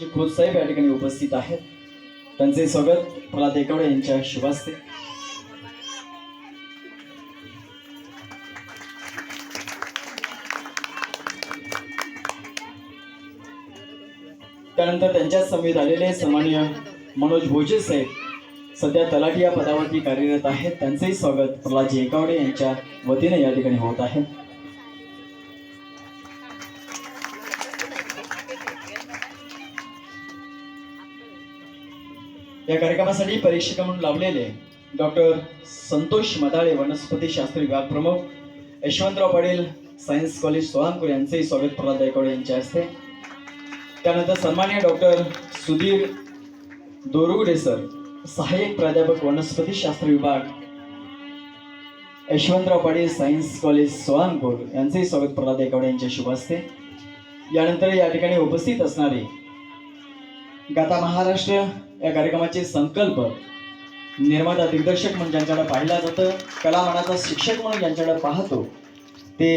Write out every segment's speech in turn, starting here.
जे खोतसाहेब या ठिकाणी उपस्थित आहेत त्यांचे स्वागत प्रल्हाद देकवडे यांच्या शुभास्ते त्यानंतर त्यांच्या समेत आलेले सन्माननीय मनोज भोजे साहेब सध्या तलाठी या पदावरती कार्यरत आहेत. त्यांचेही स्वागत प्रल्हाद एकावडे यांच्या वतीने या ठिकाणी होत आहे. या कार्यक्रमासाठी परीक्षक म्हणून लावलेले डॉक्टर संतोष मदाळे वनस्पती शास्त्र विभाग प्रमुख यशवंतराव पाटील सायन्स कॉलेज सोलापूर यांचेही स्वागत प्रल्हाद गायकवाड यांच्या हस्ते. त्यानंतर सन्मान्य डॉक्टर सुधीर दोरुगडे सर सहाय्यक प्राध्यापक वनस्पती शास्त्र विभाग यशवंतराव पाटील सायन्स कॉलेज सोलापूर यांचेही स्वागत प्रल्हाद गायकवाड यांच्या शुभ हस्ते. यानंतर या ठिकाणी उपस्थित असणारे गाता महाराष्ट्र या कार्यक्रमाचे संकल्प निर्माता दिग्दर्शक म्हणून ज्यांच्याकडे पाहिला जातं कला मनाचा शिक्षक म्हणून ज्यांच्याकडे पाहतो ते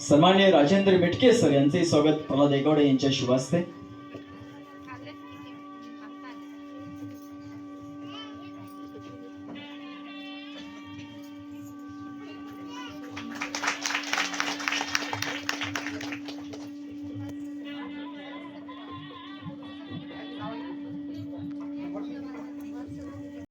सन्मान्य राजेंद्र मिटके सर यांचे स्वागत प्रल्हाद एकवडे यांच्या शुभ असते